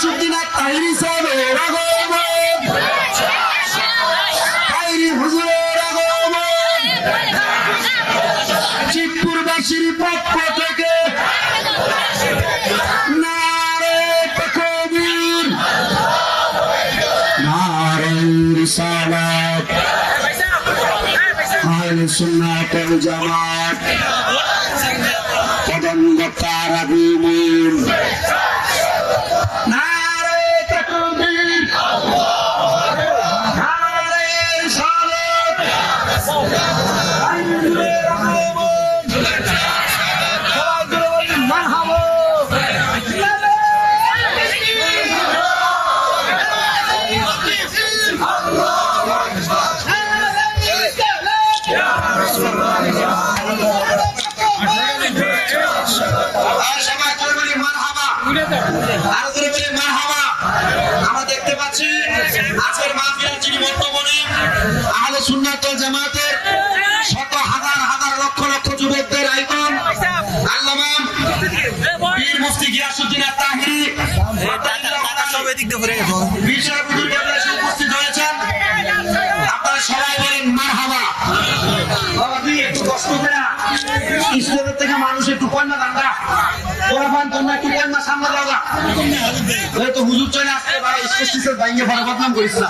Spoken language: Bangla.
গিয়াসুদ্দিন এক তাহিরি সাহেব এরা গৌরব তাহিরি হুজুর এরা গৌরব শিবপুরবাসীর পক্ষ থেকে সালাত আহলে সুন্নাত ওয়াল জামাত। পদঙ্গ আরও বলি মারহাবা। আমরা দেখতে পাচ্ছি আজকের মাহফিলের যিনি বর্তমানে আহলে সুন্নাত জামাতের হাজার হাজার লক্ষ লক্ষ যুবকদের আইকন। আল্লামা পীর মুফতি গিয়াসউদ্দিন এসে উপস্থিত হয়েছেন। আপনারা সবাই বলেন মারহাবা। বাবা একটু কষ্ট করে। ইসলামের থেকে মানুষ একটু কন্যা দাঙ্গা। ওরা পান তোমরা একটু কন্যা সামনে দাদা তো হুজুর চলে আসতে পারে স্টেজ টিসের ভাড়া বদনাম করিস না।